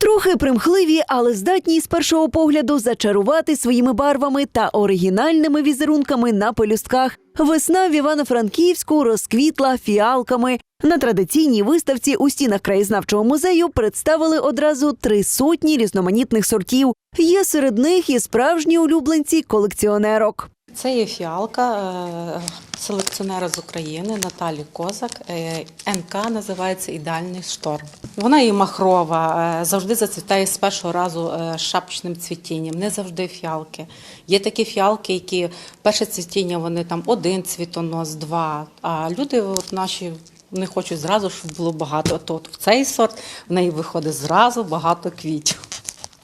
Трохи примхливі, але здатні з першого погляду зачарувати своїми барвами та оригінальними візерунками на пелюстках. Весна в Івано-Франківську розквітла фіалками. На традиційній виставці у стінах краєзнавчого музею представили одразу три сотні різноманітних сортів. Є серед них і справжні улюбленці колекціонерок. Це є фіалка е, селекціонера з України Наталі Козак. Е, НК називається Ідеальний шторм. Вона є махрова, е, завжди зацвітає з першого разу шапочним цвітінням. Не завжди фіалки. Є такі фіалки, які перше цвітіння вони там один цвітонос, два. А люди, от наші. Вони хочуть зразу, щоб було багато. От, от в цей сорт в неї виходить зразу багато квітів.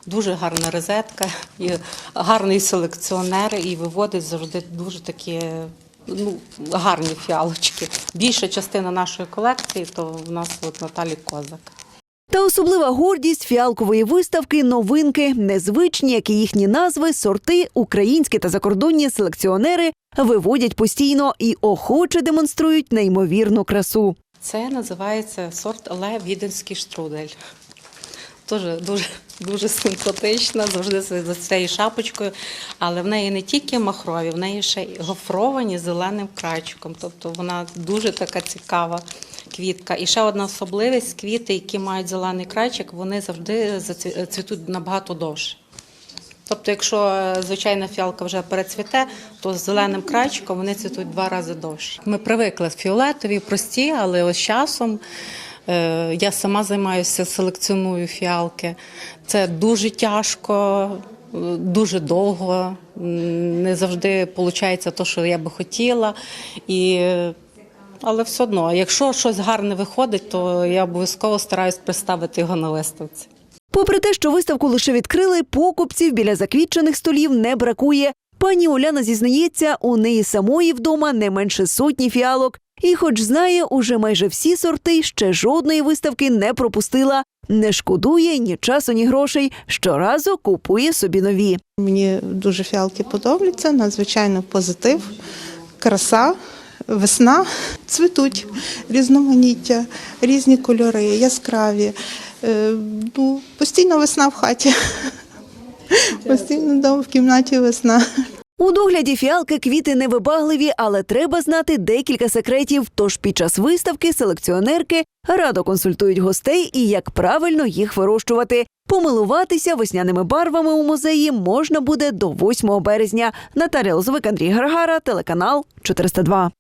Дуже гарна розетка, і гарний селекціонер, і виводить завжди дуже такі ну, гарні фіалочки. Більша частина нашої колекції то в нас от Наталі Козак. Та особлива гордість фіалкової виставки новинки, незвичні, як і їхні назви, сорти, українські та закордонні селекціонери виводять постійно і охоче демонструють неймовірну красу. Це називається сорт Ле Віденський штрудель. Дуже дуже дуже симпатична, завжди за цією шапочкою. Але в неї не тільки махрові, в неї ще й гофровані зеленим крайчиком. Тобто вона дуже така цікава квітка. І ще одна особливість квіти, які мають зелений крайчик, вони завжди цвітуть набагато довше. Тобто, якщо е, звичайна фіалка вже перецвіте, то з зеленим крайчиком вони цвітуть два рази довше. Ми привикли фіолетові, прості, але ось часом я сама займаюся, селекціоную фіалки. Це дуже тяжко, е, дуже довго. Не завжди виходить те, що я би хотіла. І, е, але все одно, якщо щось гарне виходить, то я обов'язково стараюсь представити його на виставці. Попри те, що виставку лише відкрили, покупців біля заквітчених столів не бракує. Пані Уляна зізнається, у неї самої вдома не менше сотні фіалок. І, хоч знає уже майже всі сорти, ще жодної виставки не пропустила. Не шкодує ні часу, ні грошей. Щоразу купує собі нові. Мені дуже фіалки подобаються, надзвичайно позитив, краса, весна, цвітуть різноманіття, різні кольори, яскраві. Е, Ну, постійно весна в хаті. Постійно в кімнаті весна. У догляді фіалки квіти невибагливі, але треба знати декілька секретів. Тож під час виставки селекціонерки радо консультують гостей і як правильно їх вирощувати. Помилуватися весняними барвами у музеї можна буде до 8 березня. Наталя Лозовик, Андрій Гаргара, телеканал 402.